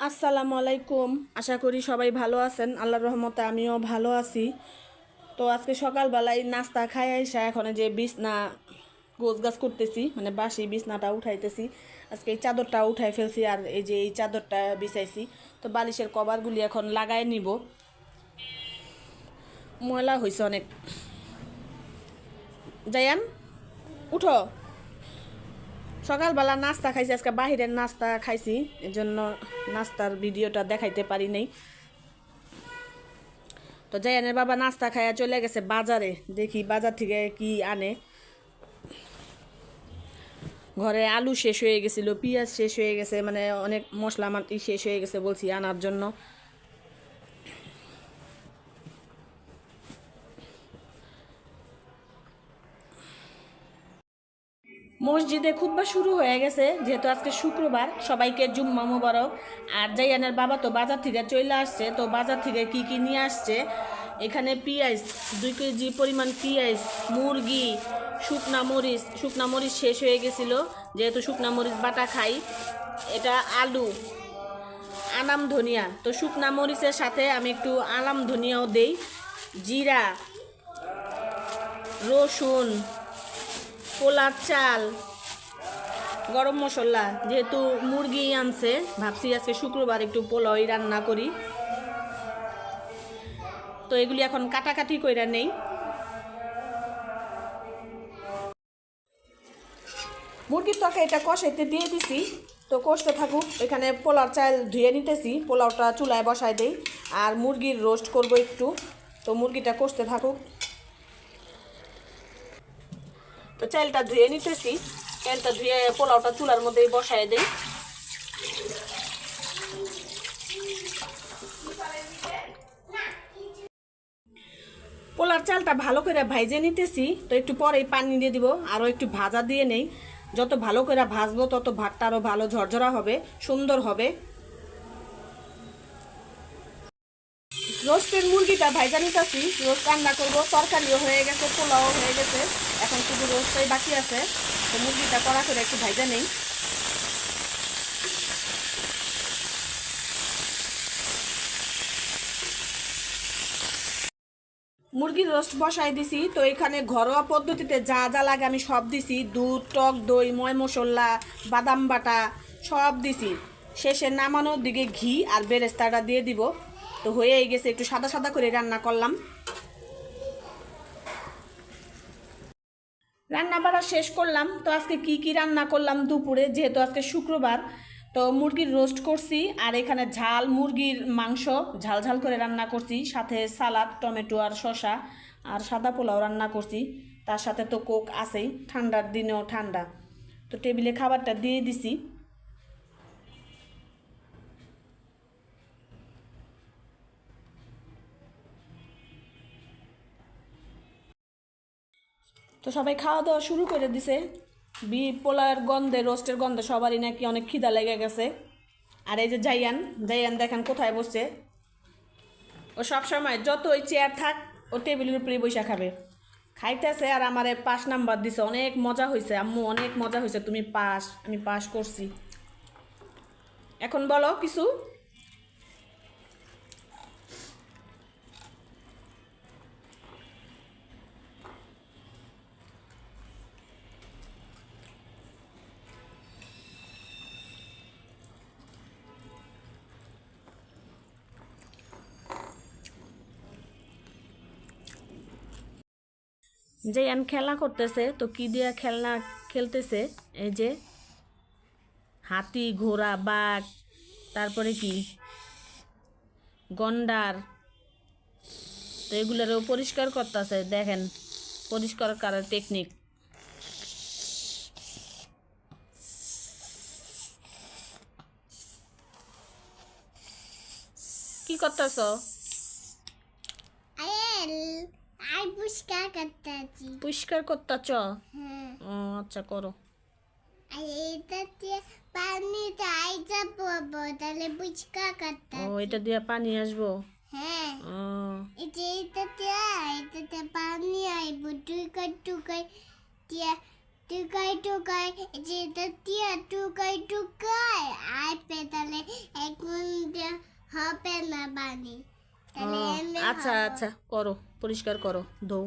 আসসালামু আলাইকুম। আশা করি সবাই ভালো আছেন। আল্লাহর রহমতে আমিও ভালো আছি। তো আজকে সকালবেলায় নাস্তা খাই আইসা এখন যে বিছনা গোছ গাছ করতেছি মানে বাসি বিছনাটা উঠাইতেছি। আজকে এই চাদরটা উঠাই ফেলছি আর এই যে এই চাদরটা বিছাইছি। তো বালিশের কভারগুলি এখন লাগাই নিব। ময়লা হয়েছে অনেক। যাইয়ান উঠো। সকালবেলা নাস্তা খাইছি, আজকে বাহিরের নাস্তা খাইছি এর জন্য নাস্তার ভিডিওটা দেখাইতে পারি নাই। তো জায়ানের বাবা নাস্তা খাইয়া চলে গেছে বাজারে, দেখি বাজার থেকে কি আনে। ঘরে আলু শেষ হয়ে গেছিল, পেঁয়াজ শেষ হয়ে গেছে মানে অনেক মশলা মাটি শেষ হয়ে গেছে বলছি আনার জন্য। মসজিদে খুতবা শুরু হয়ে গেছে, যেহেতু আজকে শুক্রবার, সবাইকে জুম্মা মোবারক। আর জাইয়ানের বাবা তো বাজার থেকে চলে আসছে, তো বাজার থেকে কি কি নিয়ে আসছে? এখানে পেঁয়াজ, দুই কেজি পরিমাণ পেঁয়াজ, মুরগি, শুকনা মরিচ। শুকনা মরিচ শেষ হয়ে গেছিল, যেহেতু শুকনা মরিচ বাটা খাই। এটা আলু, আনাম ধনিয়া। তো শুকনা মরিচের সাথে আমি একটু আলাম ধনিয়াও দেই। জিরা, রসুন পোলার চাল, গরম মশলা, যেহেতু মুরগি আনছে, ভাবছি আজকে শুক্রবার একটু পোলাওই রান্না করি। তো এগুলি এখন কাটাকাটি কইরা নেই। মুরগির তরকারিটা কষাইতে দিয়ে দিছি। তো কষতে থাকুক, এখানে পোলাও চাল ধুয়ে নিতেছি, পোলাওটা চুলায় বসায় দেই, আর মুরগির রোস্ট করব একটু। তো মুরগিটা কষতে থাকুক। তো চালটা ধুয়ে নিতেছি। চালটা ধুয়ে পোলাওটা চুলার মধ্যেই বসায় দেই। পোলার চালটা ভালো করে ভাইজে নিতেছি, তো একটু পরেই পানি দিয়ে দিব, আরও একটু ভাজা দিয়ে নেই। যত ভালো করে ভাজবো, তত ভাতটা আরও ভালো ঝরঝরা হবে, সুন্দর হবে। রোস্টের মুরগিটা ভাইজা নিতেছি, রোস্ট রান্না করব, তরকারিও হয়ে গেছে, পোলাও হয়ে গেছে, এখন শুধু রোস্টটাই বাকি আছে, তো মুরগিটা কড়া করে একটু ভাইজা নেই। মুরগির রোস্ট বসাই দিছি, তো এখানে ঘরোয়া পদ্ধতিতে যা যা লাগে আমি সব দিছি, দুধ, টক, দই, ময় মশলা, বাদাম বাটা, সব দিছি। শেষে নামানোর দিকে ঘি আর বেরেস্তাটা দিয়ে দিব। তো হয়েই গেছে, একটু সাদা সাদা করে রান্না করলাম। রান্না বাড়া শেষ করলাম, তো আজকে কি কি রান্না করলাম দুপুরে, যেহেতু আজকে শুক্রবার, তো মুরগির রোস্ট করছি, আর এখানে ঝাল, মুরগির মাংস, ঝাল ঝাল করে রান্না করছি, সাথে সালাদ, টমেটো আর শসা, আর সাদা পোলাও রান্না করছি, তার সাথে তো কোক আছেই, ঠান্ডার দিনেও ঠান্ডা। তো টেবিলে খাবারটা দিয়ে দিছি। তো সবাই খাওয়া দাওয়া শুরু করে দিছে। পোলার গন্ধে, রোস্টের গন্ধে সবারই নাকি অনেক খিদা লেগে গেছে। আর এই যে জাইয়ান জাইয়ান দেখেন কোথায় বসছে। ও সব সময় যত ওই চেয়ার থাক, ও টেবিলের উপরেই বসে খাবে। খাইতেছে আর আমারে পাস নাম্বার দিছে। অনেক মজা হয়েছে আম্মু, অনেক মজা হয়েছে তুমি পাস, আমি পাস করছি। এখন বলো কিছু। যে আন খেলা করতেছে, তো কি দিয়া খেলনা খেলতেছে? এই যে হাতি, ঘোড়া, বাঘ, তারপরে কি? গন্ডার। তো এগুলোরও পরিষ্কার করতেছে, দেখেন, পরিষ্কার করার টেকনিক কি করতেছ? আই পুষ্কার করতেছি পরিষ্কার করতেছ হ্যাঁ। ও আচ্ছা করো। আর এটাতে পানি তাই যাব তাহলে পুষ্কার করতে ও এটা দিয়ে পানি আসব? হ্যাঁ। ও। এই যে এটাতে এটাতে পানি আইব টুকাই টুকাই দিয়া টুকাই টুকাই এই যে এটা দিয়া টুকাই টুকাই আর পেতালে এক পানি তাহলে এমনি আচ্ছা আচ্ছা করো পরিষ্কার করো ধৌ